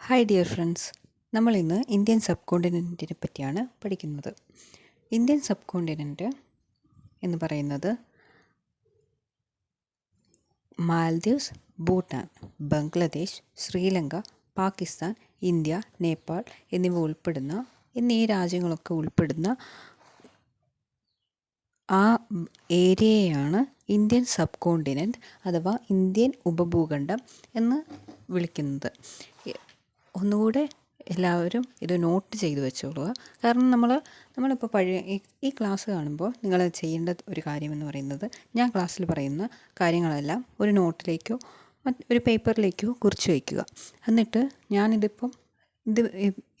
Hi dear friends നമ്മൾ ഇന്ന് Indian sub കോണ്ടിനെന്റിനെ പറ്റിയാണ് പഠിക്കുന്നത്. ഇന്ത്യൻ സബ് കോണ്ടിനെന്റ് എന്ന് പറയുന്നത് മാൽദീവ്സ് ഭൂട്ടാൻ ബംഗ്ലാദേശ് ശ്രീലങ്ക പാകിസ്ഥാൻ ഇന്ത്യ നേപ്പാൾ എന്നിവ ഉൾപ്പെടുന്ന എന്നീ രാജ്യങ്ങളൊക്കെ ഉൾപ്പെടുന്ന ആ ഏരിയയാണ് ഇന്ത്യൻ സബ് കോണ്ടിനെന്റ് അഥവാ ഇന്ത്യൻ ഉപഭൂഖണ്ഡം എന്ന് വിളിക്കുന്നത്. ഒന്നുകൂടെ എല്ലാവരും ഇത് നോട്ട് ചെയ്തു വെച്ചോളുക. കാരണം നമ്മൾ നമ്മളിപ്പോൾ പഴയ ഈ ക്ലാസ് കാണുമ്പോൾ നിങ്ങൾ ചെയ്യേണ്ട ഒരു കാര്യമെന്ന് പറയുന്നത് ഞാൻ ക്ലാസ്സിൽ പറയുന്ന കാര്യങ്ങളെല്ലാം ഒരു നോട്ടിലേക്കോ ഒരു പേപ്പറിലേക്കോ കുറിച്ച് വയ്ക്കുക എന്നിട്ട് ഞാനിതിപ്പം ഇത്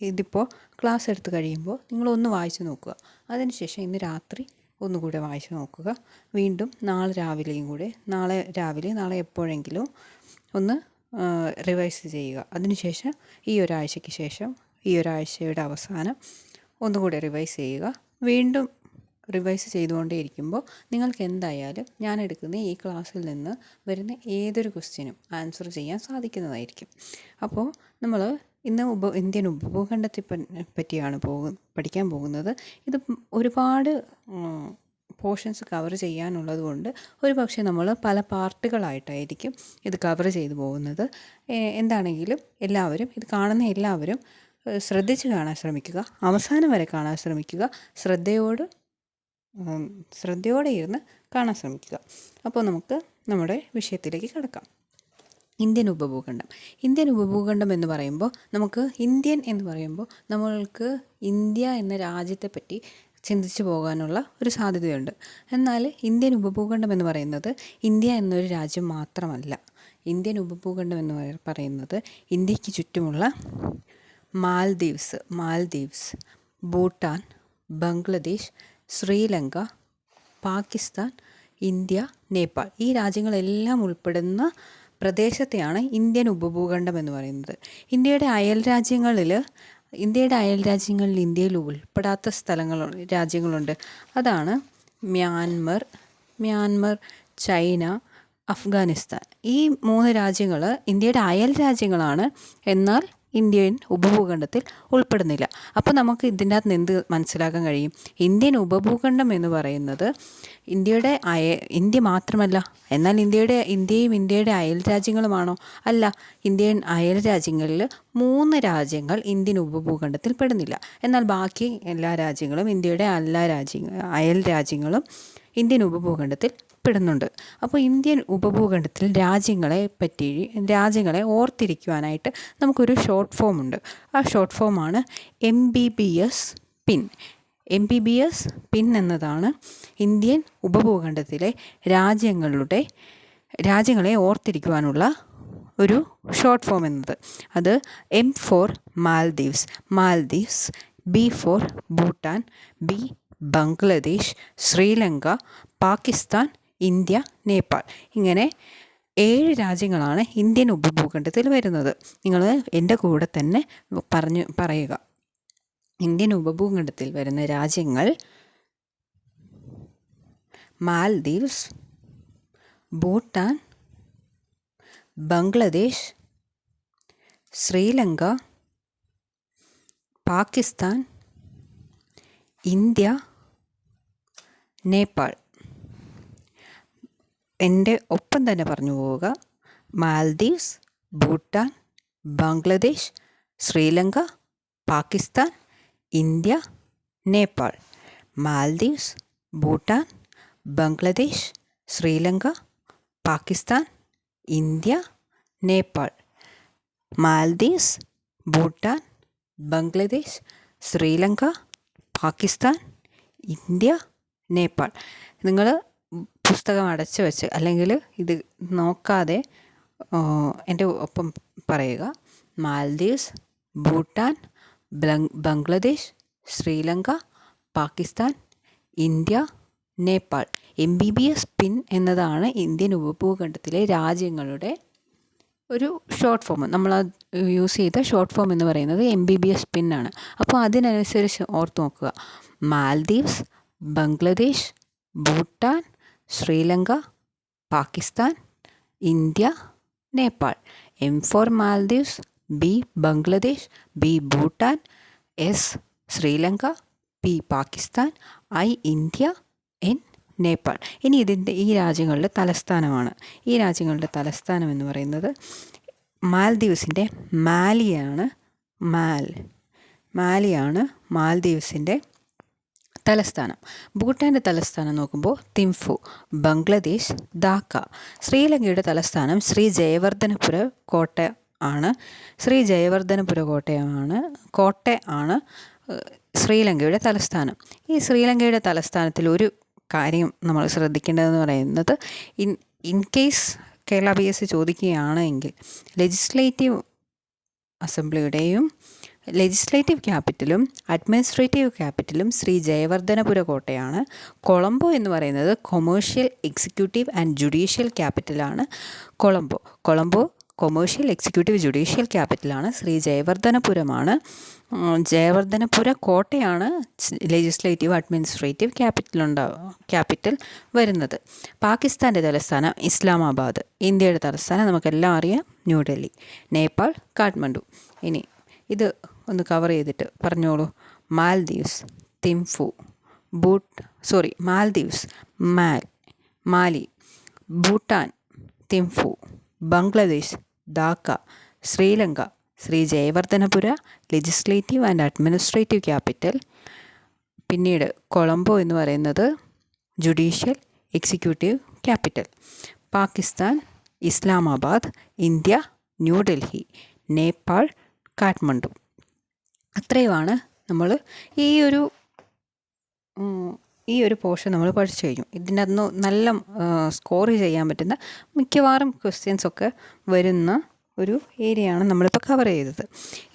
ഇതിപ്പോൾ ക്ലാസ് എടുത്ത് കഴിയുമ്പോൾ നിങ്ങളൊന്ന് വായിച്ച് നോക്കുക. അതിനുശേഷം ഇന്ന് രാത്രി ഒന്നുകൂടെ വായിച്ച് നോക്കുക. വീണ്ടും നാളെ രാവിലെയും കൂടെ നാളെ രാവിലെ നാളെ എപ്പോഴെങ്കിലും ഒന്ന് റിവൈസ് ചെയ്യുക. അതിനുശേഷം ഈ ഒരാഴ്ചയ്ക്ക് ശേഷം ഈ ഒരാഴ്ചയുടെ അവസാനം ഒന്നുകൂടി റിവൈസ് ചെയ്യുക. വീണ്ടും റിവൈസ് ചെയ്തുകൊണ്ടേ ഇരിക്കുമ്പോൾ നിങ്ങൾക്ക് എന്തായാലും ഞാൻ എടുക്കുന്ന ഈ ക്ലാസ്സിൽ നിന്ന് വരുന്ന ഏതൊരു ക്വസ്റ്റ്യനും ആൻസർ ചെയ്യാൻ സാധിക്കുന്നതായിരിക്കും. അപ്പോൾ നമ്മൾ ഇന്ന് ഉപ ഇന്ത്യൻ ഉപഭൂഖണ്ഡത്തെ പറ്റിയാണ് പോകു പഠിക്കാൻ പോകുന്നത്. ഇത് ഒരുപാട് പോർഷൻസ് കവർ ചെയ്യാനുള്ളത് കൊണ്ട് ഒരു പക്ഷേ നമ്മൾ പല പാർട്ടുകളായിട്ടായിരിക്കും ഇത് കവർ ചെയ്തു പോകുന്നത്. എന്താണെങ്കിലും എല്ലാവരും ഇത് കാണുന്ന എല്ലാവരും ശ്രദ്ധിച്ച് കാണാൻ ശ്രമിക്കുക. അവസാനം വരെ കാണാൻ ശ്രമിക്കുക. ശ്രദ്ധയോട് ശ്രദ്ധയോടെ ഇരുന്ന് കാണാൻ ശ്രമിക്കുക. അപ്പോൾ നമുക്ക് നമ്മുടെ വിഷയത്തിലേക്ക് കിടക്കാം. ഇന്ത്യൻ ഉപഭൂഖണ്ഡം. ഇന്ത്യൻ ഉപഭൂഖണ്ഡം എന്ന് പറയുമ്പോൾ നമുക്ക് ഇന്ത്യൻ എന്ന് പറയുമ്പോൾ നമ്മൾക്ക് ഇന്ത്യ എന്ന രാജ്യത്തെ പറ്റി ചിന്തിച്ചു പോകാനുള്ള ഒരു സാധ്യതയുണ്ട്. എന്നാൽ ഇന്ത്യൻ ഉപഭൂഖണ്ഡം എന്ന് പറയുന്നത് ഇന്ത്യ എന്നൊരു രാജ്യം മാത്രമല്ല. ഇന്ത്യൻ ഉപഭൂഖണ്ഡം എന്ന് പറയുന്നത് ഇന്ത്യയ്ക്ക് ചുറ്റുമുള്ള മാൽദീവ്സ് മാൽദീവ്സ് ഭൂട്ടാൻ ബംഗ്ലാദേശ് ശ്രീലങ്ക പാകിസ്ഥാൻ ഇന്ത്യ നേപ്പാൾ. ഈ രാജ്യങ്ങളെല്ലാം ഉൾപ്പെടുന്ന പ്രദേശത്തെയാണ് ഇന്ത്യൻ ഉപഭൂഖണ്ഡം എന്ന് പറയുന്നത്. ഇന്ത്യയുടെ അയൽ രാജ്യങ്ങളിൽ ഇന്ത്യയുടെ അയൽ രാജ്യങ്ങളിൽ ഇന്ത്യയിൽ ഉൾപ്പെടാത്ത സ്ഥലങ്ങൾ രാജ്യങ്ങളുണ്ട്. അതാണ് മ്യാൻമർ മ്യാൻമർ ചൈന അഫ്ഗാനിസ്ഥാൻ. ഈ മൂന്ന് രാജ്യങ്ങൾ ഇന്ത്യയുടെ അയൽ രാജ്യങ്ങളാണ് എന്നാൽ ഇന്ത്യൻ ഉപഭൂഖണ്ഡത്തിൽ ഉൾപ്പെടുന്നില്ല. അപ്പോൾ നമുക്ക് ഇതിന്റെ അകത്ത് എന്ത് മനസ്സിലാക്കാൻ കഴിയും. ഇന്ത്യൻ ഉപഭൂഖണ്ഡം എന്ന് പറയുന്നത് ഇന്ത്യയുടെ അയ ഇന്ത്യ മാത്രമല്ല. എന്നാൽ ഇന്ത്യയുടെ ഇന്ത്യയും ഇന്ത്യയുടെ അയൽ രാജ്യങ്ങളുമാണോ? അല്ല. ഇന്ത്യൻ അയൽ രാജ്യങ്ങളിൽ മൂന്ന് രാജ്യങ്ങൾ ഇന്ത്യൻ ഉപഭൂഖണ്ഡത്തിൽ പെടുന്നില്ല. എന്നാൽ ബാക്കി എല്ലാ രാജ്യങ്ങളും ഇന്ത്യയുടെ എല്ലാ രാജ്യ അയൽ രാജ്യങ്ങളും ഇന്ത്യൻ ഉപഭൂഖണ്ഡത്തിൽ പെടുന്നുണ്ട് അപ്പോൾ ഇന്ത്യൻ ഉപഭൂഖണ്ഡത്തിൽ രാജ്യങ്ങളെ പറ്റി രാജ്യങ്ങളെ ഓർത്തിരിക്കുവാനായിട്ട് നമുക്കൊരു ഷോർട്ട് ഫോം ഉണ്ട്. ആ ഷോർട്ട് ഫോമാണ് M B B S pin M B B S pin എന്നതാണ് ഇന്ത്യൻ ഉപഭൂഖണ്ഡത്തിലെ രാജ്യങ്ങളുടെ രാജ്യങ്ങളെ ഓർത്തിരിക്കുവാനുള്ള ഒരു ഷോർട്ട് ഫോം എന്നത്. അത് M for Maldives Maldives B for Bhutan B Bangladesh Sri Lanka Pakistan India Nepal. ഇങ്ങനെ ഏഴ് രാജ്യങ്ങളാണ് ഇന്ത്യൻ ഉപഭൂഖണ്ഡത്തിൽ വരുന്നത്. നിങ്ങൾ എന്റെ കൂടെ തന്നെ പറഞ്ഞു പറയുക. ഇന്ത്യൻ ഉപഭൂഖണ്ഡത്തിൽ വരുന്ന രാജ്യങ്ങൾ മാൽദീവ്സ് ഭൂട്ടാൻ ബംഗ്ലാദേശ് ശ്രീലങ്ക പാകിസ്ഥാൻ ഇന്ത്യ നേപ്പാൾ. എന്റെ ഒപ്പം തന്നെ പറഞ്ഞു പോവുക. Maldives Bhutan Bangladesh Sri Lanka Pakistan India Nepal. Maldives Bhutan Bangladesh Sri Lanka Pakistan India Nepal. Maldives Bhutan Bangladesh Sri Lanka Pakistan India Nepal. നിങ്ങൾ പുസ്തകം അടച്ചു വെച്ച് അല്ലെങ്കിൽ ഇത് നോക്കാതെ എന്റെ ഒപ്പം പറയുക. Maldives Bhutan Bangladesh Sri Lanka Pakistan India Nepal. M B B S pin എന്നതാണ് ഇന്ത്യൻ ഉപഭൂഖണ്ഡത്തിലെ രാജ്യങ്ങളുടെ ഒരു ഷോർട്ട് ഫോം. നമ്മൾ യൂസ് ചെയ്ത ഷോർട്ട് ഫോം എന്ന് പറയുന്നത് M B B S pin ആണ്. അപ്പോൾ അതിനനുസരിച്ച് ഓർത്ത് നോക്കുക. Maldives Bangladesh Bhutan Sri Lanka Pakistan India Nepal. M for Maldives B Bangladesh B Bhutan S Sri Lanka P Pakistan I India N Nepal. ഇനി ഇതിന്റെ ഈ രാജ്യങ്ങളുടെ തലസ്ഥാനമാണ്. ഈ രാജ്യങ്ങളുടെ തലസ്ഥാനം എന്ന് പറയുന്നത് മാൽദീവ്സിന്റെ മാലിയാണ്. മാൽ. മാലിയാണ് മാൽദീവ്സിന്റെ തലസ്ഥാനം. ഭൂട്ടാന്റെ തലസ്ഥാനം നോക്കുമ്പോൾ തിംഫു ബംഗ്ലാദേശ് ധാക്ക. ശ്രീലങ്കയുടെ തലസ്ഥാനം ശ്രീ ജയവർദ്ധനപുര കോട്ട ആണ്. ശ്രീ ജയവർദ്ധനപുര കോട്ടയാണ് കോട്ട ആണ് ശ്രീലങ്കയുടെ തലസ്ഥാനം. ഈ ശ്രീലങ്കയുടെ തലസ്ഥാനത്തിൽ ഒരു കാര്യം നമ്മൾ ശ്രദ്ധിക്കേണ്ടതെന്ന് പറയുന്നത് in in case Kerala B S ചോദിക്കുകയാണെങ്കിൽ ലെജിസ്ലേറ്റീവ് അസംബ്ലിയുടെയും ലെജിസ്ലേറ്റീവ് ക്യാപിറ്റലും അഡ്മിനിസ്ട്രേറ്റീവ് ക്യാപിറ്റലും ശ്രീ ജയവർദ്ധനപുര കോട്ടയാണ്. കൊളംബോ എന്ന് പറയുന്നത് commercial executive and judicial ക്യാപിറ്റലാണ് Colombo Colombo commercial executive judicial ക്യാപിറ്റലാണ് Sri ജയവർദ്ധനപുരമാണ്. ജയവർദ്ധനപുര കോട്ടയാണ് ലെജിസ്ലേറ്റീവ് അഡ്മിനിസ്ട്രേറ്റീവ് ക്യാപിറ്റൽ ഉണ്ടാവുക ക്യാപിറ്റൽ വരുന്നത്. പാകിസ്ഥാന്റെ തലസ്ഥാനം ഇസ്ലാമാബാദ് ഇന്ത്യയുടെ തലസ്ഥാനം നമുക്കെല്ലാം അറിയാം ന്യൂഡൽഹി നേപ്പാൾ കാഠ്മണ്ഡു. ഇനി ഇത് ഒന്ന് കവർ ചെയ്തിട്ട് പറഞ്ഞോളൂ. മാൽദീവ്സ് തിംഫു ബൂട്ട് sorry Maldives Mal Male Bhutan Thimphu Bangladesh Dhaka Sri Lanka Sri Jayawardenepura legislative and administrative capital പിന്നീട് കൊളംബോ എന്ന് പറയുന്നത് judicial executive capital Pakistan Islamabad India New Delhi Nepal Kathmandu. അത്രയുമാണ് നമ്മൾ ഈ ഒരു ഈ ഒരു പോർഷൻ നമ്മൾ പഠിച്ചു കഴിഞ്ഞു. ഇതിനകത്തുനിന്ന് നല്ല സ്കോർ ചെയ്യാൻ പറ്റുന്ന മിക്കവാറും ക്വസ്റ്റ്യൻസ് ഒക്കെ വരുന്ന ഒരു ഏരിയയാണ് നമ്മളിപ്പോൾ കവർ ചെയ്തത്.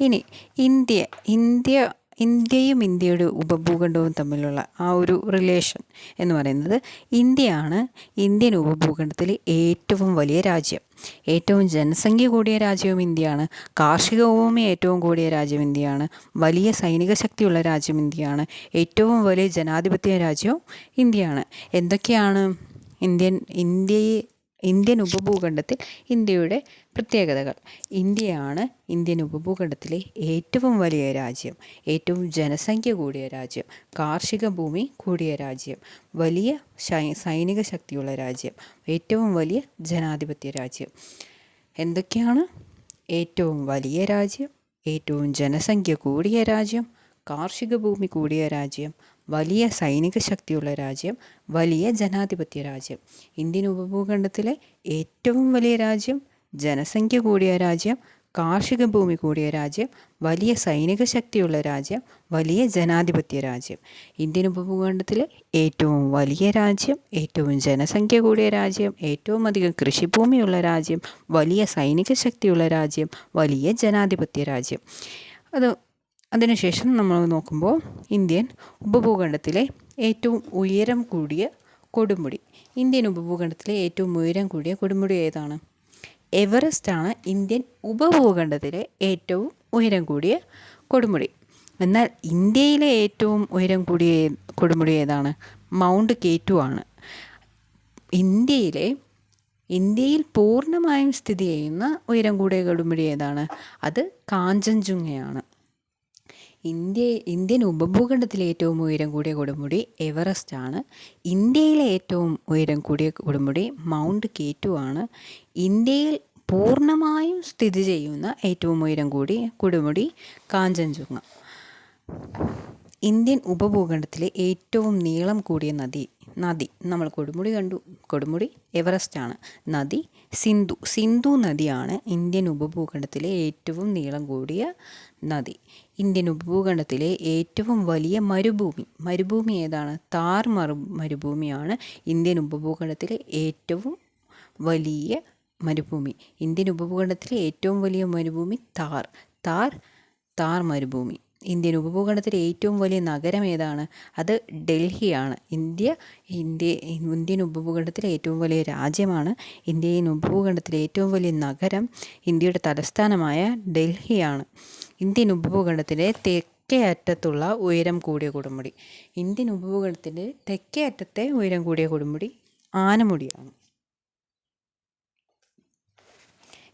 ഇനി ഇന്ത്യ ഇന്ത്യ ഇന്ത്യയും ഇന്ത്യയുടെ ഉപഭൂഖണ്ഡവും തമ്മിലുള്ള ആ ഒരു റിലേഷൻ എന്ന് പറയുന്നത് ഇന്ത്യയാണ് ഇന്ത്യൻ ഉപഭൂഖണ്ഡത്തിലെ ഏറ്റവും വലിയ രാജ്യം. ഏറ്റവും ജനസംഖ്യ കൂടിയ രാജ്യവും ഇന്ത്യയാണ്. കാർഷിക ഭൂമി ഏറ്റവും കൂടിയ രാജ്യം ഇന്ത്യയാണ്. വലിയ സൈനിക ശക്തിയുള്ള രാജ്യം ഇന്ത്യയാണ്. ഏറ്റവും വലിയ ജനാധിപത്യ രാജ്യവും ഇന്ത്യയാണ്. എന്തൊക്കെയാണ് ഇന്ത്യൻ ഇന്ത്യയെ ഇന്ത്യൻ ഉപഭൂഖണ്ഡത്തിൽ ഇന്ത്യയുടെ പ്രത്യേകതകൾ. ഇന്ത്യയാണ് ഇന്ത്യൻ ഉപഭൂഖണ്ഡത്തിലെ ഏറ്റവും വലിയ രാജ്യം ഏറ്റവും ജനസംഖ്യ കൂടിയ രാജ്യം കാർഷിക ഭൂമി കൂടിയ രാജ്യം വലിയ സൈനിക ശക്തിയുള്ള രാജ്യം ഏറ്റവും വലിയ ജനാധിപത്യ രാജ്യം. എന്തൊക്കെയാണ്? ഏറ്റവും വലിയ രാജ്യം ഏറ്റവും ജനസംഖ്യ കൂടിയ രാജ്യം കാർഷിക ഭൂമി കൂടിയ രാജ്യം വലിയ സൈനിക ശക്തിയുള്ള രാജ്യം വലിയ ജനാധിപത്യ രാജ്യം. ഇന്ത്യൻ ഉപഭൂഖണ്ഡത്തിലെ ഏറ്റവും വലിയ രാജ്യം ജനസംഖ്യ കൂടിയ രാജ്യം കാർഷിക ഭൂമി കൂടിയ രാജ്യം വലിയ സൈനിക ശക്തിയുള്ള രാജ്യം വലിയ ജനാധിപത്യ രാജ്യം. ഇന്ത്യൻ ഉപഭൂഖണ്ഡത്തിലെ ഏറ്റവും വലിയ രാജ്യം ഏറ്റവും ജനസംഖ്യ കൂടിയ രാജ്യം ഏറ്റവും അധികം കൃഷിഭൂമിയുള്ള രാജ്യം വലിയ സൈനിക ശക്തിയുള്ള രാജ്യം വലിയ ജനാധിപത്യ രാജ്യം. അത് അതിനുശേഷം നമ്മൾ നോക്കുമ്പോൾ ഇന്ത്യൻ ഉപഭൂഖണ്ഡത്തിലെ ഏറ്റവും ഉയരം കൂടിയ കൊടുമുടി. ഇന്ത്യൻ ഉപഭൂഖണ്ഡത്തിലെ ഏറ്റവും ഉയരം കൂടിയ കൊടുമുടി ഏതാണ്? എവറസ്റ്റ് ആണ് ഇന്ത്യൻ ഉപഭൂഖണ്ഡത്തിലെ ഏറ്റവും ഉയരം കൂടിയ കൊടുമുടി. എന്നാൽ ഇന്ത്യയിലെ ഏറ്റവും ഉയരം കൂടിയ കൊടുമുടി ഏതാണ്? മൗണ്ട് കേറ്റു ആണ്. ഇന്ത്യയിലെ ഇന്ത്യയിൽ പൂർണമായും സ്ഥിതി ചെയ്യുന്ന ഉയരം കൂടിയ കൊടുമുടി ഏതാണ്? അത് കാഞ്ചൻജുങ്ങയാണ്. ഇന്ത്യ ഇന്ത്യൻ ഉപഭൂഖണ്ഡത്തിലെ ഏറ്റവും ഉയരം കൂടിയ കൊടുമുടി എവറസ്റ്റ് ആണ് ഇന്ത്യയിലെ ഏറ്റവും ഉയരം കൂടിയ കൊടുമുടി മൗണ്ട് കേറ്റു ആണ്. ഇന്ത്യയിൽ പൂർണമായും സ്ഥിതി ചെയ്യുന്ന ഏറ്റവും ഉയരം കൂടിയ കൊടുമുടി കാഞ്ചൻജുങ്ങ. ഇന്ത്യൻ ഉപഭൂഖണ്ഡത്തിലെ ഏറ്റവും നീളം കൂടിയ നദി നദി നമ്മൾ കൊടുമുടി കണ്ടു. കൊടുമുടി എവറസ്റ്റ് ആണ്. നദി സിന്ധു സിന്ധു നദിയാണ് ഇന്ത്യൻ ഉപഭൂഖണ്ഡത്തിലെ ഏറ്റവും നീളം കൂടിയ നദി. ഇന്ത്യൻ ഉപഭൂഖണ്ഡത്തിലെ ഏറ്റവും വലിയ മരുഭൂമി. മരുഭൂമി ഏതാണ്? താർ മറു മരുഭൂമിയാണ് ഇന്ത്യൻ ഉപഭൂഖണ്ഡത്തിലെ ഏറ്റവും വലിയ മരുഭൂമി. ഇന്ത്യൻ ഉപഭൂഖണ്ഡത്തിലെ ഏറ്റവും വലിയ മരുഭൂമി താർ. താർ താർ മരുഭൂമി. ഇന്ത്യൻ ഉപഭൂഖണ്ഡത്തിലെ ഏറ്റവും വലിയ നഗരം ഏതാണ്? അത് ഡൽഹിയാണ്. ഇന്ത്യ ഇന്ത്യ ഇന്ത്യൻ ഉപഭൂഖണ്ഡത്തിലെ ഏറ്റവും വലിയ രാജ്യമാണ്. ഇന്ത്യൻ ഉപഭൂഖണ്ഡത്തിലെ ഏറ്റവും വലിയ നഗരം ഇന്ത്യയുടെ തലസ്ഥാനമായ ഡൽഹിയാണ്. ഇന്ത്യൻ ഉപഭൂഖണ്ഡത്തിലെ തെക്കേ അറ്റത്തുള്ള ഉയരം കൂടിയ കൊടുമുടി. ഇന്ത്യൻ ഉപഭൂഖണ്ഡത്തിന്റെ തെക്കേ അറ്റത്തെ ഉയരം കൂടിയ കൊടുമുടി ആനമുടിയാണ്.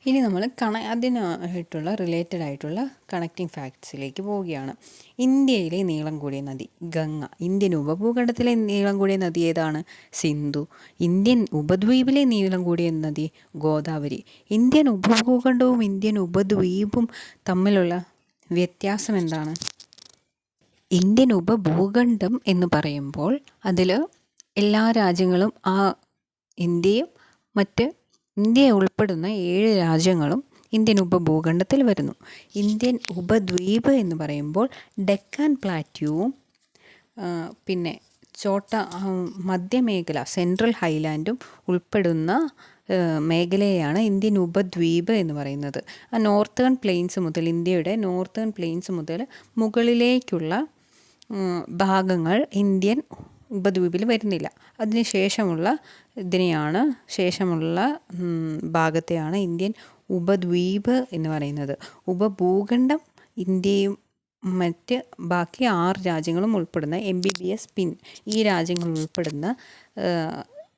ഇനി നമ്മൾ കണ അതിനായിട്ടുള്ള റിലേറ്റഡ് ആയിട്ടുള്ള കണക്റ്റിംഗ് ഫാക്ട്സിലേക്ക് പോവുകയാണ്. ഇന്ത്യയിലെ നീളം കൂടിയ നദി ഗംഗ. ഇന്ത്യൻ ഉപഭൂഖണ്ഡത്തിലെ നീളം കൂടിയ നദി ഏതാണ്? സിന്ധു. ഇന്ത്യൻ ഉപദ്വീപിലെ നീളം കൂടിയ നദി ഗോദാവരി. ഇന്ത്യൻ ഉപഭൂഖണ്ഡവും ഇന്ത്യൻ ഉപദ്വീപും തമ്മിലുള്ള വ്യത്യാസം എന്താണ്? ഇന്ത്യൻ ഉപഭൂഖണ്ഡം എന്ന് പറയുമ്പോൾ അതിൽ എല്ലാ രാജ്യങ്ങളും ആ ഇന്ത്യയും മറ്റ് ഇന്ത്യയെ ഉൾപ്പെടുന്ന ഏഴ് രാജ്യങ്ങളും ഇന്ത്യൻ ഉപഭൂഖണ്ഡത്തിൽ വരുന്നു. ഇന്ത്യൻ ഉപദ്വീപ് എന്ന് പറയുമ്പോൾ ഡെക്കാൻ പ്ലാറ്റ്യൂവും പിന്നെ ചോട്ട മധ്യമേഖല സെൻട്രൽ ഹൈലാൻഡും ഉൾപ്പെടുന്ന മേഖലയാണ് ഇന്ത്യൻ ഉപദ്വീപ് എന്ന് പറയുന്നത്. ആ നോർത്തേൺ പ്ലെയിൻസ് മുതൽ ഇന്ത്യയുടെ നോർത്തേൺ പ്ലെയിൻസ് മുതൽ മുകളിലേക്കുള്ള ഭാഗങ്ങൾ ഇന്ത്യൻ ഉപദ്വീപിൽ വരുന്നില്ല. അതിന് ശേഷമുള്ള ഇതിനെയാണ് ശേഷമുള്ള ഭാഗത്തെയാണ് ഇന്ത്യൻ ഉപദ്വീപ് എന്ന് പറയുന്നത്. ഉപഭൂഖണ്ഡം ഇന്ത്യയും മറ്റ് ബാക്കി ആറ് രാജ്യങ്ങളും ഉൾപ്പെടുന്ന M B B S pin ഈ രാജ്യങ്ങൾ ഉൾപ്പെടുന്ന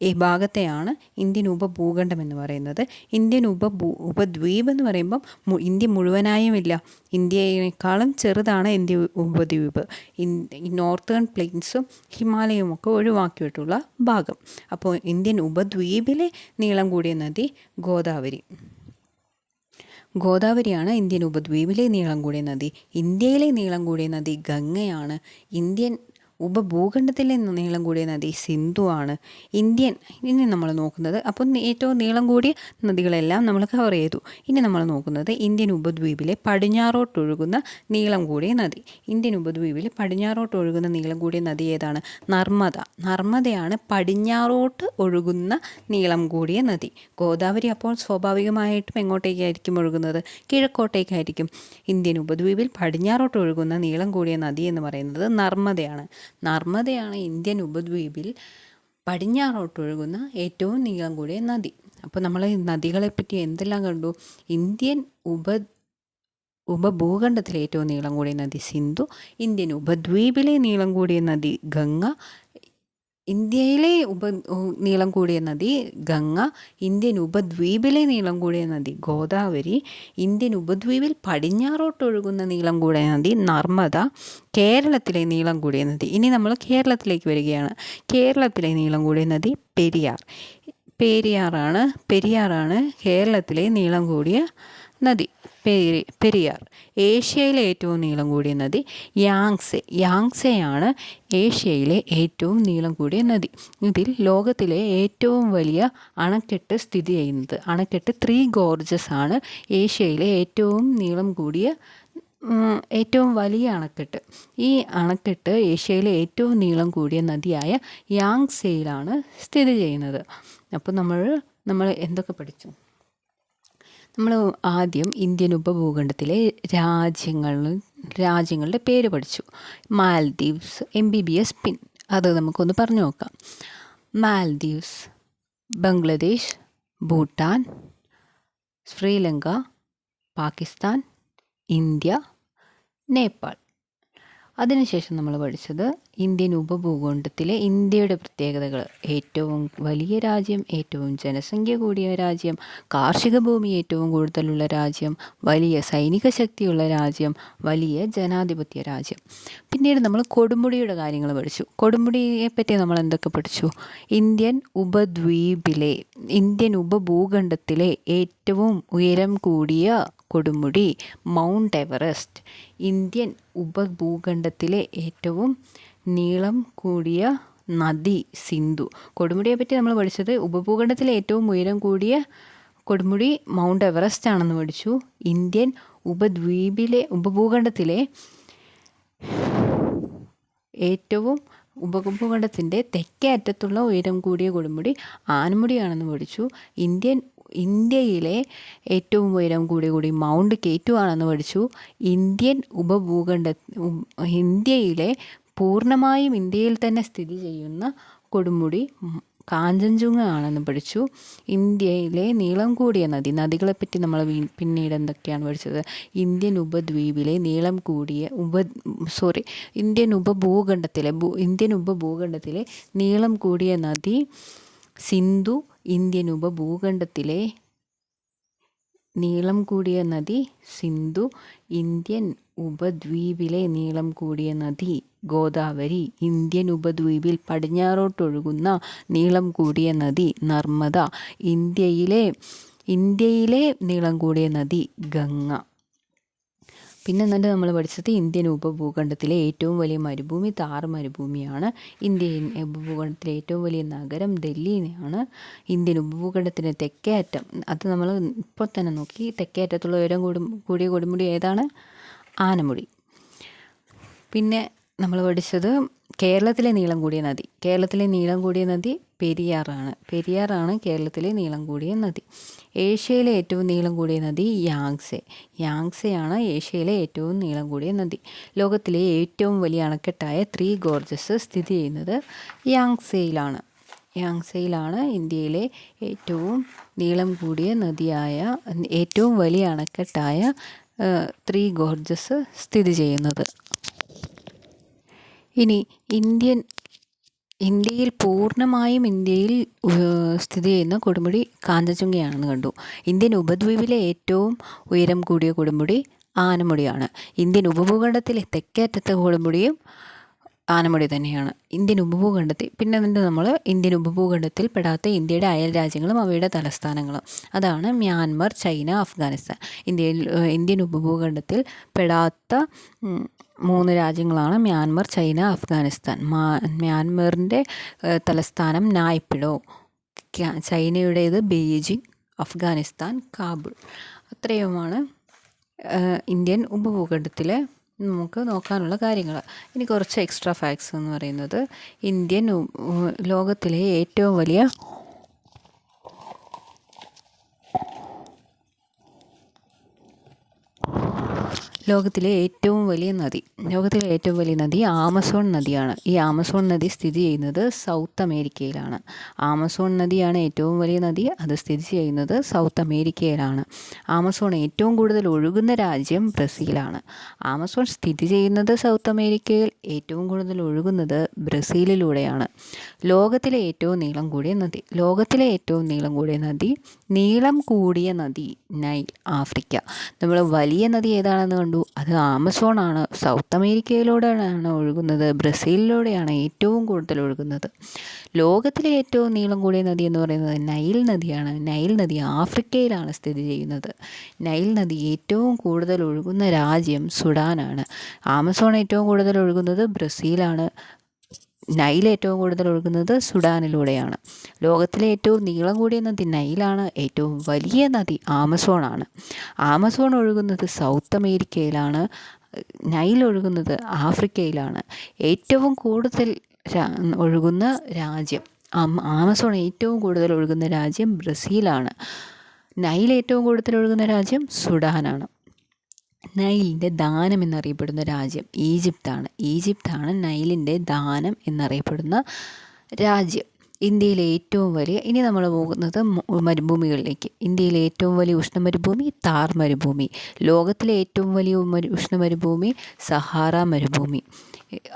ഈ ഭാഗത്തെയാണ് ഇന്ത്യൻ ഉപഭൂഖണ്ഡം എന്ന് പറയുന്നത്. ഇന്ത്യൻ ഉപഭൂ ഉപദ്വീപ് എന്ന് പറയുമ്പം ഇന്ത്യ മുഴുവനായും ഇല്ല. ഇന്ത്യയേക്കാളും ചെറുതാണ് ഇന്ത്യ ഉപദ്വീപ്. നോർത്തേൺ പ്ലെയിൻസും ഹിമാലയവും ഒക്കെ ഒഴിവാക്കിയിട്ടുള്ള ഭാഗം. അപ്പോൾ ഇന്ത്യൻ ഉപദ്വീപിലെ നീളം കൂടിയ നദി ഗോദാവരി. ഗോദാവരിയാണ് ഇന്ത്യൻ ഉപദ്വീപിലെ നീളം കൂടിയ നദി. ഇന്ത്യയിലെ നീളം കൂടിയ നദി ഗംഗയാണ്. ഇന്ത്യൻ ഉപഭൂഖണ്ഡത്തിലെ നീളം കൂടിയ നദി സിന്ധു ആണ്. ഇന്ത്യൻ ഇനി നമ്മൾ നോക്കുന്നത്. അപ്പോൾ ഏറ്റവും നീളം കൂടിയ നദികളെല്ലാം നമ്മൾ കവർ ചെയ്തു. ഇനി നമ്മൾ നോക്കുന്നത് ഇന്ത്യൻ ഉപദ്വീപിലെ പടിഞ്ഞാറോട്ടൊഴുകുന്ന നീളം കൂടിയ നദി. ഇന്ത്യൻ ഉപദ്വീപിലെ പടിഞ്ഞാറോട്ടൊഴുകുന്ന നീളം കൂടിയ നദി ഏതാണ്? നർമ്മദ. നർമ്മദയാണ് പടിഞ്ഞാറോട്ട് ഒഴുകുന്ന നീളം കൂടിയ നദി. ഗോദാവരി അപ്പോൾ സ്വാഭാവികമായിട്ടും എങ്ങോട്ടേക്കായിരിക്കും ഒഴുകുന്നത്? കിഴക്കോട്ടേക്കായിരിക്കും. ഇന്ത്യൻ ഉപദ്വീപിൽ പടിഞ്ഞാറോട്ട് ഒഴുകുന്ന നീളം കൂടിയ നദി എന്ന് പറയുന്നത് നർമ്മദയാണ്. നർമ്മദയാണ് ഇന്ത്യൻ ഉപദ്വീപിൽ പടിഞ്ഞാറോട്ടൊഴുകുന്ന ഏറ്റവും നീളം കൂടിയ നദി. അപ്പോൾ നമ്മൾ നദികളെപ്പറ്റി എന്തെല്ലാം കണ്ടു? ഇന്ത്യൻ ഉപ ഉപഭൂഖണ്ഡത്തിലെ ഏറ്റവും നീളം കൂടിയ നദി സിന്ധു ഇന്ത്യൻ ഉപദ്വീപിലെ നീളം കൂടിയ നദി ഗംഗ ഇന്ത്യയിലെ ഉപ നീളം കൂടിയ നദി ഗംഗ ഇന്ത്യൻ ഉപദ്വീപിലെ നീളം കൂടിയ നദി ഗോദാവരി ഇന്ത്യൻ ഉപദ്വീപിൽ പടിഞ്ഞാറോട്ടൊഴുകുന്ന നീളം കൂടിയ നദി നർമ്മദ കേരളത്തിലെ നീളം കൂടിയ നദി. ഇനി നമ്മൾ കേരളത്തിലേക്ക് വരികയാണ്. കേരളത്തിലെ നീളം കൂടിയ നദി പെരിയാർ. പെരിയാറാണ് പെരിയാറാണ് കേരളത്തിലെ നീളം കൂടിയ നദി പെരി പെരിയാർ. ഏഷ്യയിലെ ഏറ്റവും നീളം കൂടിയ നദി യാങ്സെ. യാങ്സെയാണ് ഏഷ്യയിലെ ഏറ്റവും നീളം കൂടിയ നദി. ഇതിൽ ലോകത്തിലെ ഏറ്റവും വലിയ അണക്കെട്ട് സ്ഥിതി ചെയ്യുന്നത്. അണക്കെട്ട് ത്രീ ഗോർജസ് ആണ് ഏഷ്യയിലെ ഏറ്റവും നീളം കൂടിയ ഏറ്റവും വലിയ അണക്കെട്ട്. ഈ അണക്കെട്ട് ഏഷ്യയിലെ ഏറ്റവും നീളം കൂടിയ നദിയായ യാങ്സെയിലാണ് സ്ഥിതി ചെയ്യുന്നത്. അപ്പോൾ നമ്മൾ നമ്മൾ എന്തൊക്കെ പഠിച്ചു? നമ്മൾ ആദ്യം ഇന്ത്യൻ ഉപഭൂഖണ്ഡത്തിലെ രാജ്യങ്ങൾ രാജ്യങ്ങളുടെ പേര് പഠിച്ചു. Maldives M B B S pin. അത് നമുക്കൊന്ന് പറഞ്ഞു നോക്കാം. മാൽദീവ്സ് ബംഗ്ലാദേശ് ഭൂട്ടാൻ ശ്രീലങ്ക പാകിസ്ഥാൻ ഇന്ത്യ നേപ്പാൾ. അതിനുശേഷം നമ്മൾ പഠിച്ചത് ഇന്ത്യൻ ഉപഭൂഖണ്ഡത്തിലെ ഇന്ത്യയുടെ പ്രത്യേകതകൾ. ഏറ്റവും വലിയ രാജ്യം ഏറ്റവും ജനസംഖ്യ കൂടിയ രാജ്യം കാർഷിക ഭൂമി ഏറ്റവും കൂടുതലുള്ള രാജ്യം വലിയ സൈനിക ശക്തിയുള്ള രാജ്യം വലിയ ജനാധിപത്യ രാജ്യം. പിന്നീട് നമ്മൾ കൊടുമുടിയുടെ കാര്യങ്ങൾ പഠിച്ചു. കൊടുമുടിയെ പറ്റി നമ്മൾ എന്തൊക്കെ പഠിച്ചു? ഇന്ത്യൻ ഉപദ്വീപിലെ ഇന്ത്യൻ ഉപഭൂഖണ്ഡത്തിലെ ഏറ്റവും ഉയരം കൂടിയ കൊടുമുടി മൗണ്ട് എവറസ്റ്റ് ഇന്ത്യൻ ഉപഭൂഖണ്ഡത്തിലെ ഏറ്റവും നീളം കൂടിയ നദി സിന്ധു. കൊടുമുടിയെ പറ്റി നമ്മൾ പഠിച്ചത് ഉപഭൂഖണ്ഡത്തിലെ ഏറ്റവും ഉയരം കൂടിയ കൊടുമുടി മൗണ്ട് എവറസ്റ്റ് ആണെന്ന് പഠിച്ചു. ഇന്ത്യൻ ഉപദ്വീപിലെ ഉപഭൂഖണ്ഡത്തിലെ ഏറ്റവും ഉപഭൂഖണ്ഡത്തിന്റെ തെക്കേ അറ്റത്തുള്ള ഉയരം കൂടിയ കൊടുമുടി ആനമുടിയാണെന്ന് പഠിച്ചു. ഇന്ത്യൻ ഇന്ത്യയിലെ ഏറ്റവും ഉയരം കൂടി കൂടി മൗണ്ട് കേറ്റു ആണെന്ന് പഠിച്ചു. ഇന്ത്യൻ ഉപഭൂഖണ്ഡ ഇന്ത്യയിലെ പൂർണമായും ഇന്ത്യയിൽ തന്നെ സ്ഥിതി ചെയ്യുന്ന കൊടുമുടി കാഞ്ചൻജുങ്ങ ആണെന്ന് പഠിച്ചു. ഇന്ത്യയിലെ നീളം കൂടിയ നദി നദികളെ പറ്റി നമ്മൾ പിന്നീട് എന്തൊക്കെയാണ് പഠിച്ചത്? ഇന്ത്യൻ ഉപദ്വീപിലെ നീളം കൂടിയ ഉപ സോറി ഇന്ത്യൻ ഉപഭൂഖണ്ഡത്തിലെ ഇന്ത്യൻ ഉപഭൂഖണ്ഡത്തിലെ നീളം കൂടിയ നദി സിന്ധു ഇന്ത്യൻ ഉപഭൂഖണ്ഡത്തിലെ നീളം കൂടിയ നദി സിന്ധു ഇന്ത്യൻ ഉപദ്വീപിലെ നീളം കൂടിയ നദി ഗോദാവരി. ഇന്ത്യൻ ഉപദ്വീപിൽ പടിഞ്ഞാറോട്ടൊഴുകുന്ന നീളം കൂടിയ നദി നർമ്മദ. ഇന്ത്യയിലെ ഇന്ത്യയിലെ നീളം കൂടിയ നദി ഗംഗ. പിന്നെ എന്നിട്ട് നമ്മൾ പഠിച്ചത് ഇന്ത്യൻ ഉപഭൂഖണ്ഡത്തിലെ ഏറ്റവും വലിയ മരുഭൂമി താർ മരുഭൂമിയാണ്. ഇന്ത്യൻ ഉപഭൂഖണ്ഡത്തിലെ ഏറ്റവും വലിയ നഗരം ഡൽഹിയാണ് ഇന്ത്യൻ ഉപഭൂഖണ്ഡത്തിന്റെ തെക്കേ അറ്റം അത് നമ്മൾ ഇപ്പോൾ തന്നെ നോക്കി തെക്കേ അറ്റത്തുള്ള ഉയരം കൂടും കൂടിയ കൊടുമുടി ഏതാണ്? ആനമുടി. പിന്നെ നമ്മൾ പഠിച്ചത് കേരളത്തിലെ നീളം കൂടിയ നദി. കേരളത്തിലെ നീളം കൂടിയ നദി പെരിയാറാണ്. പെരിയാറാണ് കേരളത്തിലെ നീളം കൂടിയ നദി. ഏഷ്യയിലെ ഏറ്റവും നീളം കൂടിയ നദി യാങ്സെ. യാങ്സെയാണ് ഏഷ്യയിലെ ഏറ്റവും നീളം കൂടിയ നദി. ലോകത്തിലെ ഏറ്റവും വലിയ അണക്കെട്ടായ ത്രീ ഗോർജസ് സ്ഥിതി ചെയ്യുന്നത് യാങ്സെയിലാണ്. യാങ്സെയിലാണ് ഇന്ത്യയിലെ ഏറ്റവും നീളം കൂടിയ നദിയായ ഏറ്റവും വലിയ അണക്കെട്ടായ ത്രീ ഗോർജസ് സ്ഥിതി ചെയ്യുന്നത്. ഇനി ഇന്ത്യൻ ഇന്ത്യയിൽ പൂർണമായും ഇന്ത്യയിൽ സ്ഥിതി ചെയ്യുന്ന കൊടുമുടി കാഞ്ചചുങ്കയാണെന്ന് കണ്ടു. ഇന്ത്യൻ ഉപദ്വീപിലെ ഏറ്റവും ഉയരം കൂടിയ കൊടുമുടി ആനമുടിയാണ്. ഇന്ത്യൻ ഉപഭൂഖണ്ഡത്തിലെ തെക്കേറ്റത്തെ കൊടുമുടിയും ആനമുടി തന്നെയാണ്. ഇന്ത്യൻ ഉപഭൂഖണ്ഡത്തിൽ പിന്നെ എന്നിട്ട് നമ്മൾ? ഇന്ത്യൻ ഉപഭൂഖണ്ഡത്തിൽ പെടാത്ത ഇന്ത്യയുടെ അയൽ രാജ്യങ്ങളും അവയുടെ തലസ്ഥാനങ്ങളും. അതാണ് മ്യാൻമർ ചൈന അഫ്ഗാനിസ്ഥാൻ. ഇന്ത്യയിൽ ഇന്ത്യൻ ഉപഭൂഖണ്ഡത്തിൽ പെടാത്ത മൂന്ന് രാജ്യങ്ങളാണ് മ്യാൻമർ ചൈന അഫ്ഗാനിസ്ഥാൻ. മ്യാൻമറിന്റെ തലസ്ഥാനം നായ്പിഡോ ചൈനയുടേത് ബീജിംഗ് അഫ്ഗാനിസ്ഥാൻ കാബിൾ. അത്രയുമാണ് ഇന്ത്യൻ ഉപഭൂഖണ്ഡത്തിലെ നമുക്ക് നോക്കാനുള്ള കാര്യങ്ങൾ. ഇനി കുറച്ച് എക്സ്ട്രാ ഫാക്ട്സ് എന്ന് പറയുന്നത് ഇന്ത്യൻ ലോകത്തിലെ ഏറ്റവും വലിയ ലോകത്തിലെ ഏറ്റവും വലിയ നദി. ലോകത്തിലെ ഏറ്റവും വലിയ നദി ആമസോൺ നദിയാണ്. ഈ ആമസോൺ നദി സ്ഥിതി ചെയ്യുന്നത് സൗത്ത് അമേരിക്കയിലാണ്. ആമസോൺ നദിയാണ് ഏറ്റവും വലിയ നദി. അത് സ്ഥിതി ചെയ്യുന്നത് സൗത്ത് അമേരിക്കയിലാണ്. ആമസോൺ ഏറ്റവും കൂടുതൽ ഒഴുകുന്ന രാജ്യം ബ്രസീലാണ്. ആമസോൺ സ്ഥിതി ചെയ്യുന്നത് സൗത്ത് അമേരിക്കയിൽ ഏറ്റവും കൂടുതൽ ഒഴുകുന്നത് ബ്രസീലിലൂടെയാണ്. ലോകത്തിലെ ഏറ്റവും നീളം കൂടിയ നദി. ലോകത്തിലെ ഏറ്റവും നീളം കൂടിയ നദി നീളം കൂടിയ നദി നൈൽ ആഫ്രിക്ക. നമ്മൾ വലിയ നദി ഏതാണെന്ന് കണ്ടു? അത് ആമസോൺ ആണ്. സൗത്ത് അമേരിക്കയിലൂടെയാണ് ഒഴുകുന്നത്. ബ്രസീലിലൂടെയാണ് ഏറ്റവും കൂടുതൽ ഒഴുകുന്നത്. ലോകത്തിലെ ഏറ്റവും നീളം കൂടിയ നദി എന്ന് പറയുന്നത് നൈൽ നദിയാണ്. നൈൽ നദി ആഫ്രിക്കയിലാണ് സ്ഥിതി ചെയ്യുന്നത്. നൈൽ നദി ഏറ്റവും കൂടുതൽ ഒഴുകുന്ന രാജ്യം സുഡാനാണ്. ആമസോൺ ഏറ്റവും കൂടുതൽ ഒഴുകുന്നത് ബ്രസീലാണ്. നൈൽ ഏറ്റവും കൂടുതൽ ഒഴുകുന്നത് സുഡാനിലൂടെയാണ്. ലോകത്തിലെ ഏറ്റവും നീളം കൂടിയ നദി നൈലാണ്. ഏറ്റവും വലിയ നദി ആമസോൺ ആണ് ആമസോൺ ഒഴുകുന്നത് സൗത്ത് അമേരിക്കയിലാണ്. നൈൽ ഒഴുകുന്നത് ആഫ്രിക്കയിലാണ്. ഏറ്റവും കൂടുതൽ ഒഴുകുന്ന രാജ്യം ആമസോൺ ഏറ്റവും കൂടുതൽ ഒഴുകുന്ന രാജ്യം ബ്രസീലാണ്. നൈൽ ഏറ്റവും കൂടുതൽ ഒഴുകുന്ന രാജ്യം സുഡാനാണ്. നൈലിന്റെ ദാനം എന്നറിയപ്പെടുന്ന രാജ്യം ഈജിപ്താണ്. ഈജിപ്താണ് നൈലിന്റെ ദാനം എന്നറിയപ്പെടുന്ന രാജ്യം. ഇന്ത്യയിലെ ഏറ്റവും വലിയ ഇനി നമ്മൾ പോകുന്നത് മരുഭൂമികളിലേക്ക്. ഇന്ത്യയിലെ ഏറ്റവും വലിയ ഉഷ്ണമരുഭൂമി താർ മരുഭൂമി ലോകത്തിലെ ഏറ്റവും വലിയ ഉഷ്ണമരുഭൂമി സഹാറ മരുഭൂമി.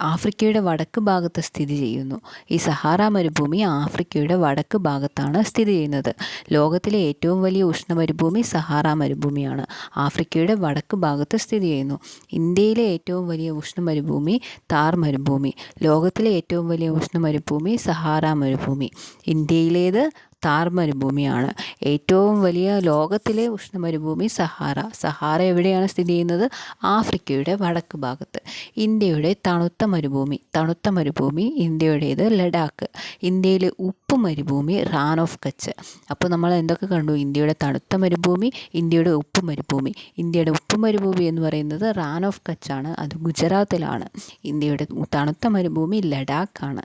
ആഫ്രിക്കയുടെ വടക്ക് ഭാഗത്ത് സ്ഥിതി ചെയ്യുന്നു. ഈ സഹാറ മരുഭൂമി ആഫ്രിക്കയുടെ വടക്ക് ഭാഗത്താണ് സ്ഥിതി ചെയ്യുന്നത്. ലോകത്തിലെ ഏറ്റവും വലിയ ഉഷ്ണമരുഭൂമി സഹാറ മരുഭൂമിയാണ്. ആഫ്രിക്കയുടെ വടക്ക് ഭാഗത്ത് സ്ഥിതി ചെയ്യുന്നു. ഇന്ത്യയിലെ ഏറ്റവും വലിയ ഉഷ്ണമരുഭൂമി താർ മരുഭൂമി. ലോകത്തിലെ ഏറ്റവും വലിയ ഉഷ്ണമരുഭൂമി സഹാറ മരുഭൂമി. ഇന്ത്യയിലേത് താർ മരുഭൂമിയാണ് ഏറ്റവും വലിയ ലോകത്തിലെ ഉഷ്ണമരുഭൂമി സഹാറ. സഹാറ എവിടെയാണ് സ്ഥിതി ചെയ്യുന്നത്? ആഫ്രിക്കയുടെ വടക്ക് ഭാഗത്ത്. ഇന്ത്യയുടെ തണുത്ത മരുഭൂമി. തണുത്ത മരുഭൂമി ഇന്ത്യയുടേത് ലഡാക്ക്. ഇന്ത്യയിലെ ഉപ്പ് മരുഭൂമി റാൻ ഓഫ് കച്ച്. അപ്പോൾ നമ്മൾ എന്തൊക്കെ കണ്ടു? ഇന്ത്യയുടെ തണുത്ത മരുഭൂമി ഇന്ത്യയുടെ ഉപ്പ് മരുഭൂമി. ഇന്ത്യയുടെ ഉപ്പ് മരുഭൂമി എന്ന് പറയുന്നത് റാൻ ഓഫ് കച്ച് ആണ് അത് ഗുജറാത്തിലാണ്. ഇന്ത്യയുടെ തണുത്ത മരുഭൂമി ലഡാക്കാണ്.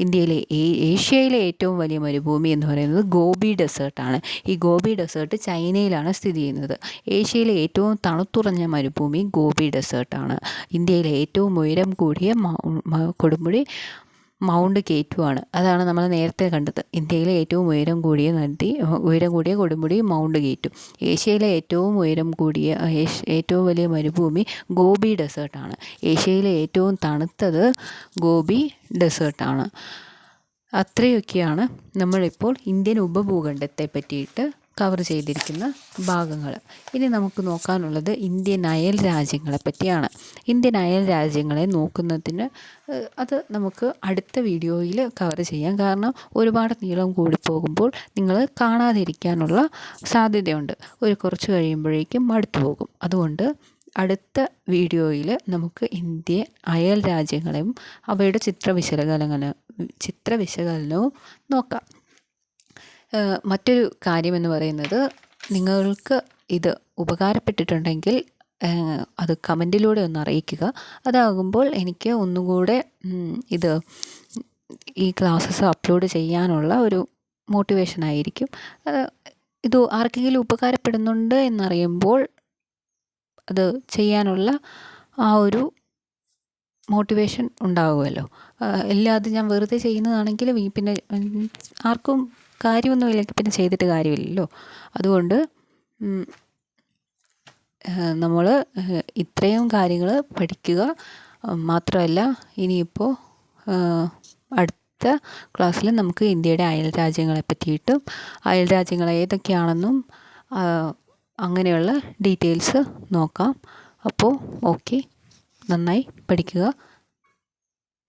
ഇന്ത്യയിലെ ഏഷ്യയിലെ ഏറ്റവും വലിയ മരുഭൂമി എന്ന് പറയുന്നത് ഗോബി ഡെസേർട്ടാണ് ഈ ഗോബി ഡെസേർട്ട് ചൈനയിലാണ് സ്ഥിതി ചെയ്യുന്നത്. ഏഷ്യയിലെ ഏറ്റവും തണുത്തുറഞ്ഞ മരുഭൂമി ഗോബി ഡെസേർട്ടാണ് ഇന്ത്യയിലെ ഏറ്റവും ഉയരം കൂടിയ കൊടുമുടി മൗണ്ട് ആണ്. അതാണ് നമ്മൾ നേരത്തെ കണ്ടത്. ഇന്ത്യയിലെ ഏറ്റവും ഉയരം കൂടിയ നദി ഉയരം കൂടിയ കൊടുമുടി മൗണ്ട് കേറ്റു ഏഷ്യയിലെ ഏറ്റവും ഉയരം കൂടിയ ഏറ്റവും വലിയ മരുഭൂമി ഗോബി ഡെസേർട്ടാണ് ഏഷ്യയിലെ ഏറ്റവും തണുത്തത് ഗോബി ഡെസേർട്ടാണ് അത്രയൊക്കെയാണ് നമ്മളിപ്പോൾ ഇന്ത്യൻ ഉപഭൂഖണ്ഡത്തെ പറ്റിയിട്ട് കവർ ചെയ്തിരിക്കുന്ന ഭാഗങ്ങൾ. ഇനി നമുക്ക് നോക്കാനുള്ളത് ഇന്ത്യൻ അയൽ രാജ്യങ്ങളെ പറ്റിയാണ്. ഇന്ത്യൻ അയൽ രാജ്യങ്ങളെ നോക്കുന്നതിന് അത് നമുക്ക് അടുത്ത വീഡിയോയിൽ കവർ ചെയ്യാം. കാരണം ഒരുപാട് നീളം കൂടി പോകുമ്പോൾ നിങ്ങൾ കാണാതിരിക്കാനുള്ള സാധ്യതയുണ്ട്. ഒരു കുറച്ച് കഴിയുമ്പോഴേക്കും മടുത്തു പോകും. അതുകൊണ്ട് അടുത്ത വീഡിയോയിൽ നമുക്ക് ഇന്ത്യൻ അയൽ രാജ്യങ്ങളെയും അവയുടെ ചിത്ര വിശകലനം ചിത്ര വിശകലനവും നോക്കാം മറ്റൊരു കാര്യമെന്ന് പറയുന്നത് നിങ്ങൾക്ക് ഇത് ഉപകാരപ്പെട്ടിട്ടുണ്ടെങ്കിൽ അത് കമന്റിലൂടെ ഒന്ന് അറിയിക്കുക. അതാകുമ്പോൾ എനിക്ക് ഒന്നുകൂടെ ഇത് ഈ ക്ലാസ്സസ് അപ്ലോഡ് ചെയ്യാനുള്ള ഒരു മോട്ടിവേഷൻ ആയിരിക്കും ഇത് ആർക്കെങ്കിലും ഉപകാരപ്പെടുന്നുണ്ട് എന്നറിയുമ്പോൾ അത് ചെയ്യാനുള്ള ആ ഒരു മോട്ടിവേഷൻ ഉണ്ടാകുമല്ലോ ഇല്ലാതെ ഞാൻ വെറുതെ ചെയ്യുന്നതാണെങ്കിൽ പിന്നെ ആർക്കും കാര്യമൊന്നുമില്ല പിന്നെ ചെയ്തിട്ട് കാര്യമില്ലല്ലോ. അതുകൊണ്ട് നമ്മൾ ഇത്രയും കാര്യങ്ങൾ പഠിക്കുക. മാത്രമല്ല ഇനിയിപ്പോൾ അടുത്ത ക്ലാസ്സിൽ നമുക്ക് ഇന്ത്യയുടെ അയൽ രാജ്യങ്ങളെ പറ്റിയിട്ടും അയൽ രാജ്യങ്ങൾ ഏതൊക്കെയാണെന്നും അങ്ങനെയുള്ള ഡീറ്റെയിൽസ് നോക്കാം. അപ്പോൾ ഓക്കെ. നന്നായി പഠിക്കുക.